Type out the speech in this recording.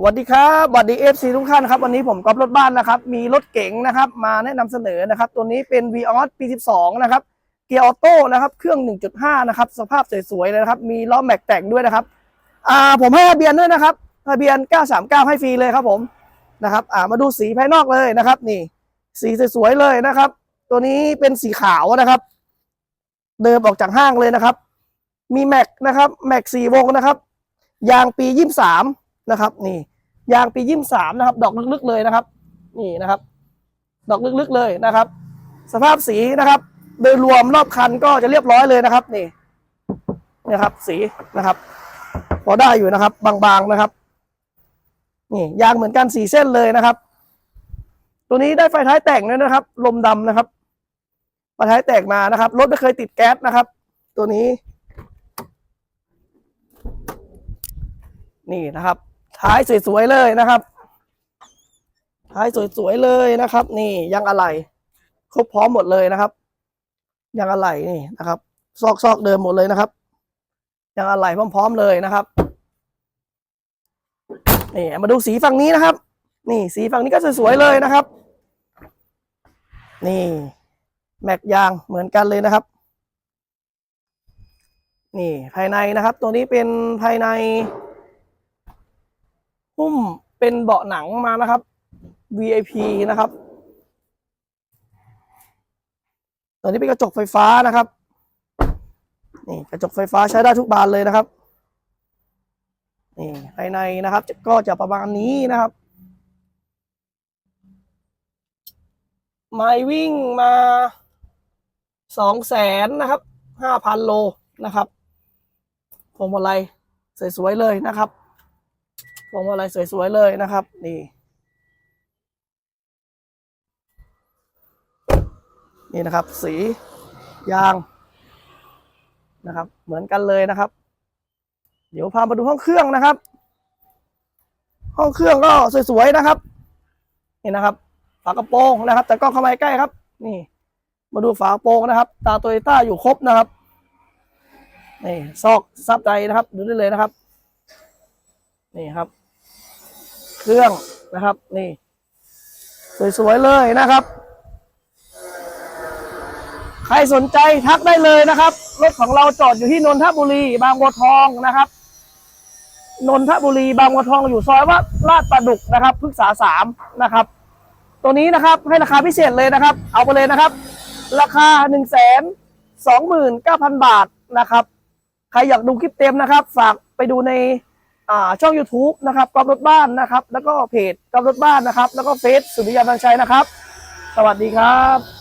สวัสดีครับสวัสดีเอฟซีทุกท่านครับ วันนี้ผมก๊อฟรถบ้านนะครับ มีรถเก๋งนะครับ มาแนะนำเสนอนะครับ ตัวนี้เป็น v ีออสปี12นะครับ เกียร์ออโต้นะครับ เครื่อง 1.5 นะครับ สภาพสวยๆเลยนะครับ มีล้อแม็กแต่งด้วยนะครับ อ่า ผมให้ทะเบียนด้วยนะครับ ทะเบียน 939 ให้ฟรีเลยครับผม นะครับ อ่า มาดูสีภายนอกเลยนะครับ นี่ สีสวยๆเลยนะครับ ตัวนี้เป็นสีขาวนะครับ เดิมออกจากห้างเลยนะครับ มีแม็กนะครับ แม็กสี่วงนะครับ ยางปี 23 นะครับ นี่ยางปี23นะครับ ดอกลึกๆเลยนะครับ นี่นะครับ ดอกลึกๆเลยนะครับ สภาพสีนะครับ โดยรวมรอบคันก็จะเรียบร้อยเลยนะครับ นี่นี่ครับ สีนะครับ พอได้อยู่นะครับ บางๆนะครับ นี่ยางเหมือนกันสีเส้นเลยนะครับ ตัวนี้ได้ไฟท้ายแต่งด้วยนะครับ ลมดำนะครับไฟท้ายแต่งมานะครับรถไม่เคยติดแก๊สนะครับ ตัวนี้ นี่นะครับ ท้ายสวยๆเลยนะครับ ท้ายสวยๆเลยนะครับ นี่ยังอะไหล่ครบพร้อมหมดเลยนะครับ ยังอะไหล่นี่นะครับซอกซอกเดิมหมดเลยนะครับยังอะไหล่พร้อมๆเลยนะครับนี่มาดูสีฝั่งนี้นะครับ นี่สีฝั่งนี้ก็สวยๆเลยนะครับ นี่ แม็กยางเหมือนกันเลยนะครับ นี่ภายในนะครับ ตัวนี้เป็นภายใน หุ้มเป็นเบาะหนังมานะครับ VIP นะครับ ตัวนี้เป็นกระจกไฟฟ้านะครับ นี่กระจกไฟฟ้าใช้ได้ทุกบานเลยนะครับ นี่ภายในนะครับ ก็จะประมาณนี้นะครับ ไม่วิ่งมาสองแสนนะครับห้าพันโลนะครับพวงมาลัยสวยๆเลยนะครับ พวงมาลัยสวยๆเลยนะครับ นี่นี่นะครับ สียางนะครับ เหมือนกันเลยนะครับ เดี๋ยวพามาดูห้องเครื่องนะครับ ห้องเครื่องก็สวยๆนะครับ นี่นะครับ ฝากระโปรงนะครับ แต่กล้องเข้ามาใกล้ครับ นี่ มาดูฝากระโปรงนะครับ ตาโตโยต้าอยู่ครบนะครับนี่ซอกซับใจนะครับ ดูได้เลยนะครับ นี่ครับ เครื่องนะครับ นี่ สวยๆเลยนะครับ ใครสนใจทักได้เลยนะครับ รถของเราจอดอยู่ที่นนทบุรี บางบัวทองนะครับนนทบุรีบางบัวทองอยู่ซอยว่าลาดประดุกนะครับพฤกษาสามนะครับ ตัวนี้นะครับให้ราคาพิเศษเลยนะครับ เอาไปเลยนะครับ ราคาหนึ่งแสนสองหมื่นเก้าพันบาทนะครับ ใครอยากดูคลิปเต็มนะครับ ฝากไปดูใน ช่อง YouTube นะครับกอบรถบ้านนะครับ แล้วก็เพจกอบรถบ้านนะครับ แล้วก็เฟซสุริยาบังชัยนะครับ สวัสดีครับ